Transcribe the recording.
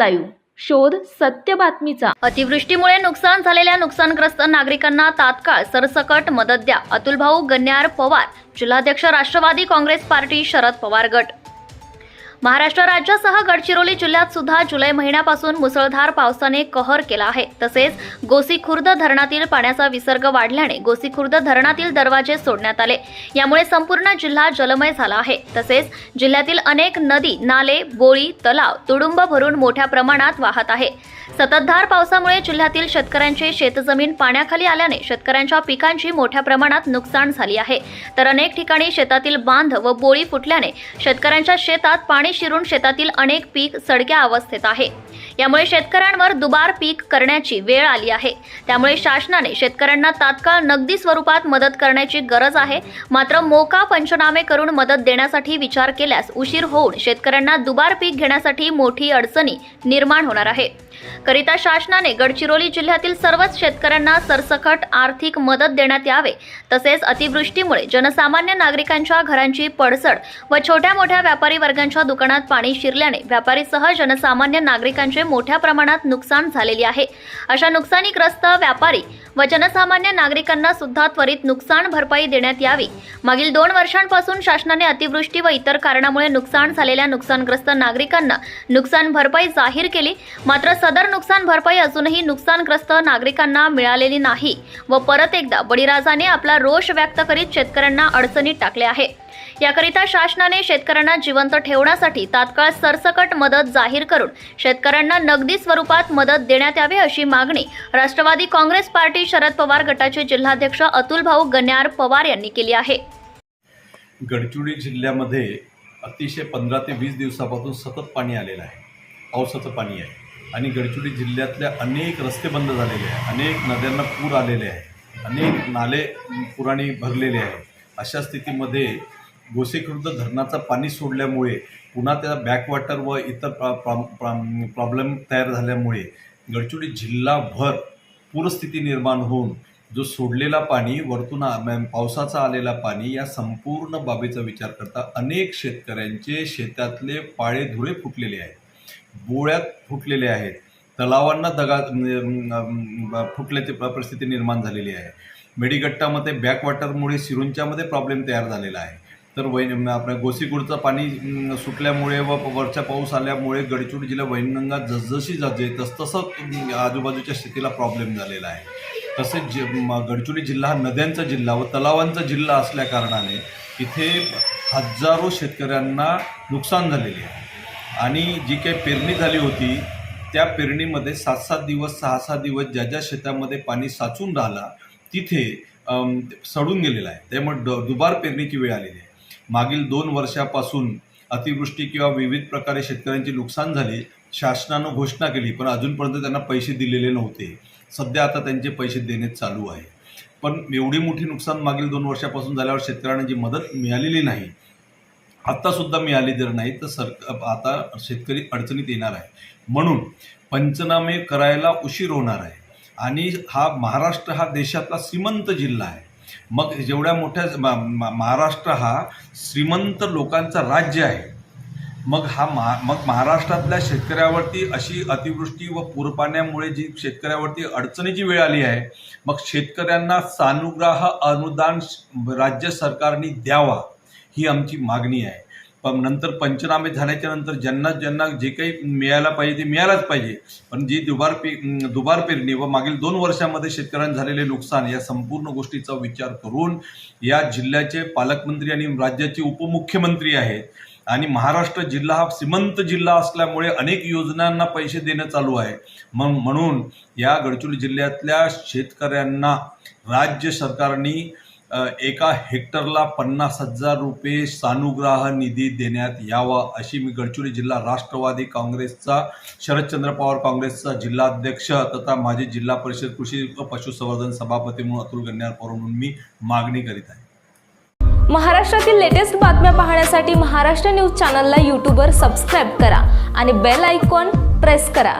Live. शोध सत्य बातमीचा. अतिवृष्टीमुळे नुकसान झालेल्या नुकसानग्रस्त नागरिकांना तात्काळ सरसकट मदत द्या. अतुल भाऊ गन्यार पवार जिल्हाध्यक्ष राष्ट्रवादी काँग्रेस पार्टी शरद पवार गट. महाराष्ट्र राज्यासह गडचिरोली जिल्ह्यात सुद्धा जुलै महिन्यापासून मुसळधार पावसाने कहर केला आहे. तसेच गोसीखुर्द धरणातील पाण्याचा विसर्ग वाढल्याने गोसीखुर्द धरणातील दरवाजे सोडण्यात आले. यामुळे संपूर्ण जिल्हा जलमय झाला आहे. तसेच जिल्ह्यातील अनेक नदी नाले बोळी तलाव तुडुंब भरून मोठ्या प्रमाणात वाहत आहे. सततधार पावसामुळे जिल्ह्यातील शेतकऱ्यांची शेतजमीन पाण्याखाली आल्याने शेतकऱ्यांच्या पिकांची मोठ्या प्रमाणात नुकसान झाली आहे. तर अनेक ठिकाणी शेतातील बांध व बोळी फुटल्याने शेतकऱ्यांच्या शेतात पाणी शिरून शेतातील अनेक पीक सडक्या अवस्थेत आहे. यामुळे शेतकऱ्यांवर दुबार पीक करण्याची वेळ आली आहे. त्यामुळे शासनाने शेतकऱ्यांना तात्काळ नगदी स्वरूपात मदत करण्याची गरज आहे. मात्र मोका पंचनामे करून मदत देण्यासाठी विचार केल्यास उशीर होऊन शेतकऱ्यांना दुबार पीक घेण्यासाठी मोठी अडचणी निर्माण होणार आहे. करिता शासनाने गडचिरोली जिल्ह्यातील सर्वच शेतकऱ्यांना सरसकट आर्थिक मदत देण्यात यावे. तसेच अतिवृष्टीमुळे जनसामान्य नागरिकांच्या घरांची पडसड व छोट्या मोठ्या व्यापारी वर्गांच्या दुकानात पाणी शिरल्याने व्यापारीसह जनसामान्य नागरिकांचे मोठ्या प्रमाणात नुकसान झालेले आहे. अशा नुकसानीग्रस्त व्यापारी व जनसामान्य नागरिकांना सुद्धा त्वरित नुकसान भरपाई देण्यात यावी. मागील दोन वर्षांपासून शासनाने अतिवृष्टी व इतर कारणामुळे नुकसान झालेल्या नुकसानग्रस्त नागरिकांना नुकसान भरपाई जाहीर केली. मात्र सदर नुकसान भरपाई अजूनही नुकसानग्रस्त नागरिकांना मिळालेली नाही व परत एकदा बळीराजाने आपला रोष व्यक्त करीत शेतकऱ्यांना अडचणीत टाकले आहे. याकरिता शासनाने शेतकऱ्यांना जिवंत ठेवण्यासाठी तात्काळ सरसकट मदत जाहीर करून शेतकऱ्यांना नगदी स्वरूपात मदत देण्यात यावी अशी मागणी राष्ट्रवादी काँग्रेस पार्टी शरद पवार गटाचे जिल्हाध्यक्ष अतुल भाऊ गन्यार पवार यांनी केली आहे. गडचिरोली जिल्ह्यामध्ये अतिशय पंधरा ते वीस दिवसापासून सतत पाणी आलेलं आहे. पावसाचं पाणी आहे. आणि गडचिरोली जिल्ह्यातल्या अनेक रस्ते बंद झालेले आहे अनेक नद्यांना पूर आलेले आहे अनेक नाले पुराणी भरलेले आहे अशा स्थितीमध्ये गोसेखुर्द धरणाचं पाणी सोडल्यामुळे पुन्हा त्या बॅकवॉटर व इतर प्रा प्रॉब्लेम तयार झाल्यामुळे गडचिरोली जिल्हाभर पूरस्थिती निर्माण होऊन जो सोडलेला पाणी वरतून आ- आलेला पाणी या संपूर्ण बाबीचा विचार करता अनेक शेतकऱ्यांचे शेतातले पाळे धुळे फुटलेले आहेत. बोळ्यात फुटलेले आहेत. तलावांना दगा फुटल्याची प- परिस्थिती निर्माण झालेली आहे. मेडीगट्टामध्ये बॅकवॉटरमुळे सिरुंच्यामध्ये प्रॉब्लेम तयार झालेला आहे. तर वैन आपल्या गोसीगुडचं पाणी सुटल्यामुळे व वरच्या पाऊस आल्यामुळे गडचिरोली जिल्हा वैनगंगा जसजशी जाते तसतसं आजूबाजूच्या शेतीला प्रॉब्लेम झालेला आहे. तसेच जि गडचिरोली जिल्हा हा नद्यांचा जिल्हा व तलावांचा जिल्हा असल्या कारणाने इथे हजारो शेतकऱ्यांना नुकसान झालेले आहे. आणि जी काही पेरणी झाली होती त्या पेरणीमध्ये सात सात दिवस सहा सहा दिवस ज्या ज्या शेतामध्ये पाणी साचून राहिला तिथे सडून गेलेलं आहे. त्यामुळे ड दुबार पेरणीची वेळ आलेली आहे. मागील दोन वर्षापासून अतिवृष्टी किंवा विविध प्रकारे शेतकऱ्यांची नुकसान झाली शासनानं घोषणा केली पण अजूनपर्यंत त्यांना पैसे दिलेले नव्हते. सध्या आता त्यांचे पैसे देणे चालू आहे. पण एवढी मोठी नुकसान मागील दोन वर्षापासून झाल्यावर शेतकऱ्यांना जी मदत मिळालेली नाही आत्तासुद्धा मिळाली जर नाही तर सर आता शेतकरी अडचणीत येणार आहे. म्हणून पंचनामे करायला उशीर होणार आहे. आणि हा महाराष्ट्र हा देशातला श्रीमंत जिल्हा आहे. मग जेवढ्या मोठ्या म- महाराष्ट्र हा श्रीमंत लोकांचा राज्य आहे मग हा महा मग महाराष्ट्रातल्या शेतकऱ्यावरती अशी अतिवृष्टी व पूरपाण्यामुळे जी शेतकऱ्यावरती अडचणीची वेळ आली आहे मग शेतकऱ्यांना सानुग्रह अनुदान राज्य सरकारने द्यावा ही आमची मागणी आहे. पण नंतर पंचनामे झाल्याच्यानंतर ज्यांना ज्यांना जे काही मिळायला पाहिजे ते मिळायलाच पाहिजे. पण जी दुबार पे दुबार पेरणी व मागील दोन वर्षामध्ये शेतकऱ्यांना झालेले नुकसान या संपूर्ण गोष्टीचा विचार करून या जिल्ह्याचे पालकमंत्री आणि राज्याचे उपमुख्यमंत्री आहेत. आणि महाराष्ट्र जिल्हा हा श्रीमंत जिल्हा असल्यामुळे अनेक योजनांना पैसे देणं चालू आहे. मग म्हणून या गडचिरोली जिल्ह्यातल्या शेतकऱ्यांना राज्य सरकारनी एका हेक्टरला पन्नास हजार रुपये सानुग्राह निधी देण्यात यावा अशी मी गडचिरोली जिल्हा राष्ट्रवादी काँग्रेसचा शरदचंद्र पवार काँग्रेसचा जिल्हाध्यक्ष तथा माजी जिल्हा परिषद कृषी व पशुसंवर्धन सभापती म्हणून अतुल गण्यार पवार म्हणून मी मागणी करीत आहे. महाराष्ट्रातील लेटेस्ट बातम्या पाहण्यासाठी महाराष्ट्र न्यूज चॅनलला यूट्यूबवर सबस्क्राईब करा आणि बेल आयकॉन प्रेस करा.